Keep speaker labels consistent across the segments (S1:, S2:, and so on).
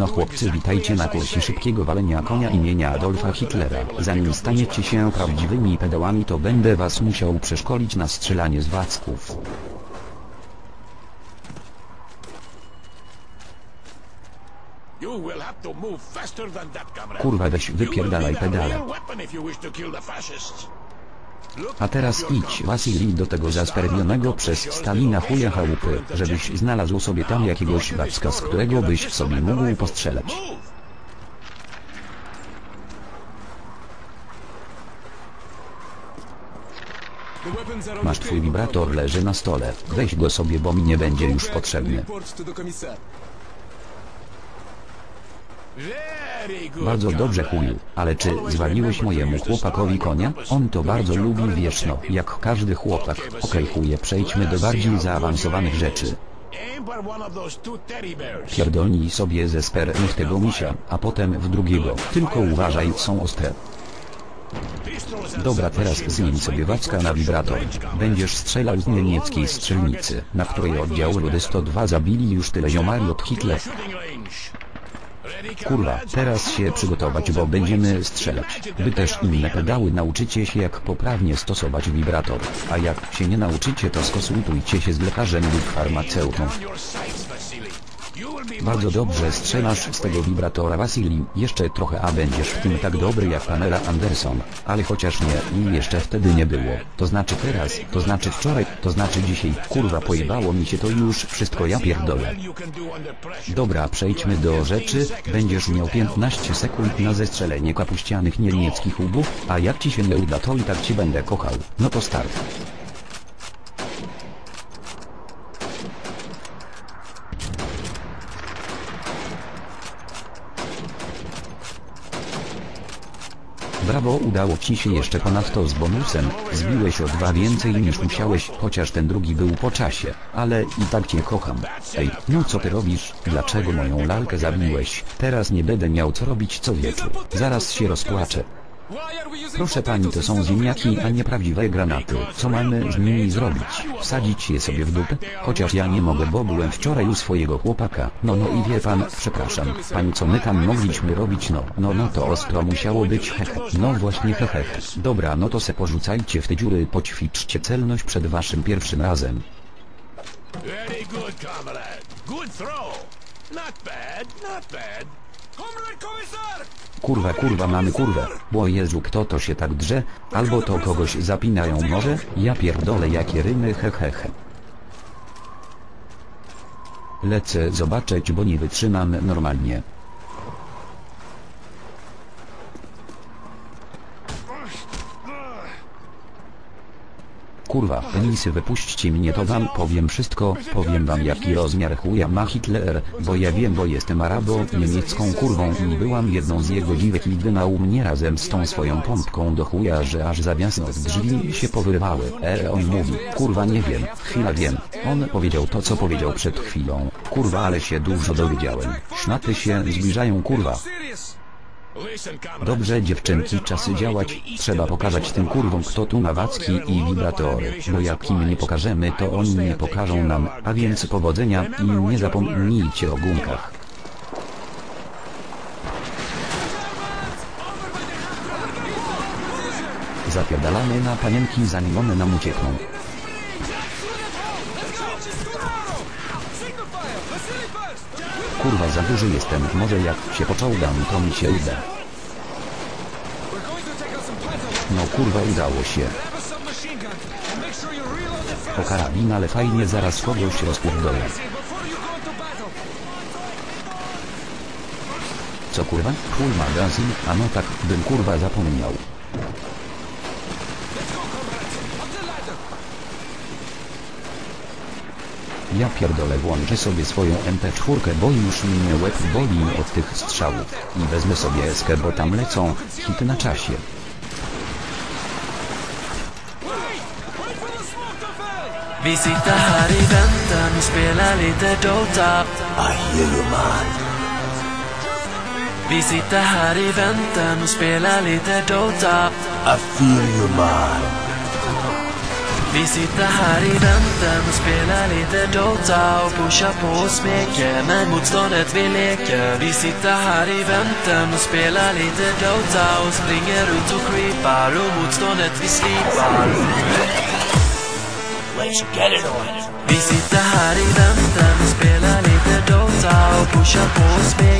S1: No chłopcy witajcie na kursie szybkiego walenia konia imienia Adolfa Hitlera. Zanim staniecie się prawdziwymi pedałami to będę was musiał przeszkolić na strzelanie z wacków. Kurwa weź wypierdalaj pedale. A teraz idź Wasili do tego zasperwionego przez Stalina chuja chałupy, żebyś znalazł sobie tam jakiegoś wacka z którego byś sobie mógł postrzelać. Masz twój wibrator leży na stole. Weź go sobie bo mi nie będzie już potrzebny.
S2: Report to the commissar.
S3: Very good,
S1: Bardzo dobrze chuju, ale czy zwaliłeś mojemu chłopakowi konia? On to bardzo lubi wiesz no, jak każdy chłopak. Okej chuje, przejdźmy do bardziej zaawansowanych rzeczy. Pierdolnij sobie ze sper w tego misia, a potem w drugiego. Tylko uważaj, są ostre. Dobra, teraz zmień sobie wacka na wibrator. Będziesz strzelał z niemieckiej strzelnicy, na której oddział Ludy 102 zabili już tyle ziomali od Hitlera. Kurwa, teraz się przygotować, bo będziemy strzelać. Wy też inne pedały nauczycie się jak poprawnie stosować wibrator. A jak się nie nauczycie to skonsultujcie się z lekarzem lub farmaceutą. Bardzo dobrze strzelasz z tego wibratora Wasili, jeszcze trochę a będziesz w tym tak dobry jak Pamela Anderson, ale chociaż nie i jeszcze wtedy nie było, to znaczy teraz, to znaczy wczoraj, to znaczy dzisiaj, kurwa pojebało mi się to już wszystko ja pierdolę. Dobra przejdźmy do rzeczy, będziesz miał 15 sekund na zestrzelenie kapuścianych niemieckich łbów, a jak ci się nie uda to i tak cię będę kochał, no to start. Brawo udało ci się jeszcze ponadto z bonusem, zbiłeś o dwa więcej niż musiałeś, chociaż ten drugi był po czasie, ale i tak cię kocham. Ej, no co ty robisz, dlaczego moją lalkę zabiłeś, teraz nie będę miał co robić co wieczór, zaraz się rozpłaczę. Proszę pani, to są ziemniaki, a nie prawdziwe granaty. Co mamy z nimi zrobić? Wsadzić je sobie w dupę? Chociaż ja nie mogę, bo byłem wczoraj u swojego chłopaka. No no i wie pan, przepraszam, pani co my tam mogliśmy robić no, no no to ostro musiało być hehe. No właśnie hehe. Dobra, no to se porzucajcie w te dziury, poćwiczcie celność przed waszym pierwszym razem.
S3: Very good, comrade. Good throw. Not bad, not bad.
S2: Comrade!
S1: Kurwa kurwa mamy kurwę, bo Jezu kto to się tak drze, albo to kogoś zapinają może, ja pierdolę jakie rymy hehehe. Lecę zobaczyć bo nie wytrzymam normalnie. Kurwa, penisy wypuśćcie mnie to wam powiem wszystko, powiem wam jaki rozmiar chuja ma Hitler, bo ja wiem bo jestem arabo niemiecką kurwą i byłam jedną z jego dziwek i dynał mnie razem z tą swoją pompką do chuja, że aż zawiasnąć drzwi się powyrywały. E on mówi, kurwa nie wiem, chwila wiem, on powiedział to co powiedział przed chwilą, kurwa ale się dużo dowiedziałem, szmaty się zbliżają kurwa. Dobrze dziewczynki, czasy działać, trzeba pokazać tym kurwom kto tu ma wacki i wibratory, bo jak im nie pokażemy to oni nie pokażą nam, a więc powodzenia i nie zapomnijcie o gumkach. Zapierdalamy na panienki zanim one nam uciekną. Kurwa za duży jestem, może jak się poczołgam to mi się uda. No kurwa udało się.
S2: Grab a submachine gun and make sure you reload it
S1: O
S2: fast.
S1: karabin, ale fajnie zaraz kogoś rozpierdolę. Co kurwa? Full magazyn? A no tak, bym kurwa zapomniał. Ja pierdolę włączę sobie swoją MP4, bo już mnie łeb boli od tych strzałów. I wezmę sobie eskę, bo tam lecą hity na czasie.
S4: Vi sitter här i väntan och spelar lite Dota.
S5: I hear you, man.
S4: Vi sitter här i väntan och spelar lite Dota.
S5: I feel you, man.
S4: Vi sitter här i väntan och spelar lite Dota och pushar på och smeker med motståndet vi leker. Vi sitter här i väntan och spelar lite Dota och springer runt och creepar och motståndet vi slipar.
S5: Let's get it on.
S4: Vi sitter här i väntan och spelar lite Dota och pushar på och smeker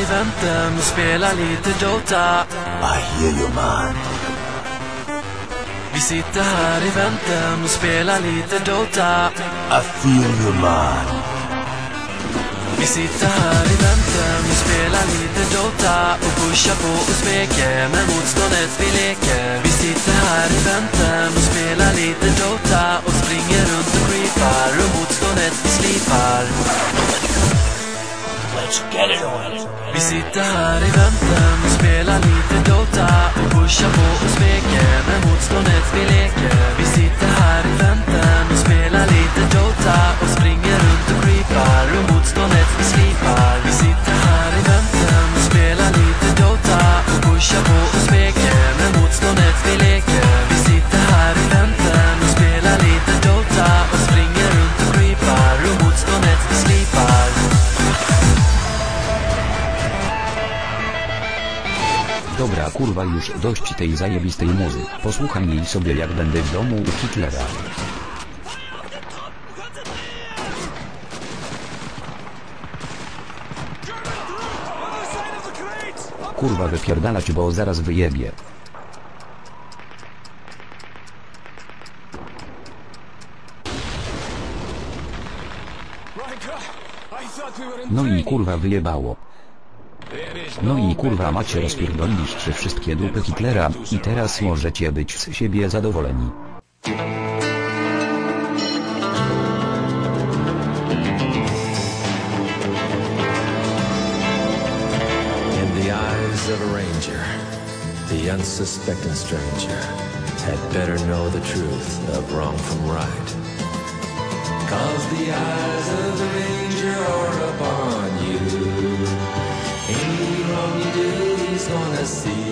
S4: i väntan och spelar lite Dota. I
S5: hear you, man.
S4: Vi sitter här i väntan och spelar lite Dota.
S5: I feel you, man.
S4: Vi sitter här i väntan och spelar lite Dota. Och pushar på och smeker med motståndet vi leker. Vi sitter här i väntan och spelar lite Dota. Och springer runt och creepar och motståndet vi slipar
S5: Let's get it on.
S4: Vi
S1: Dobra kurwa już dość tej zajebistej muzy. Posłucham jej sobie jak będę w domu u Hitlera. Kurwa wypierdalać bo zaraz wyjebie. No i kurwa wyjebało. No i kurwa macie rozpierdoliliście wszystkie dupy Hitlera i teraz możecie być z siebie zadowoleni.
S6: In the eyes of a ranger, the unsuspecting stranger had better know the truth of wrong from right. Cause the eyes wanna see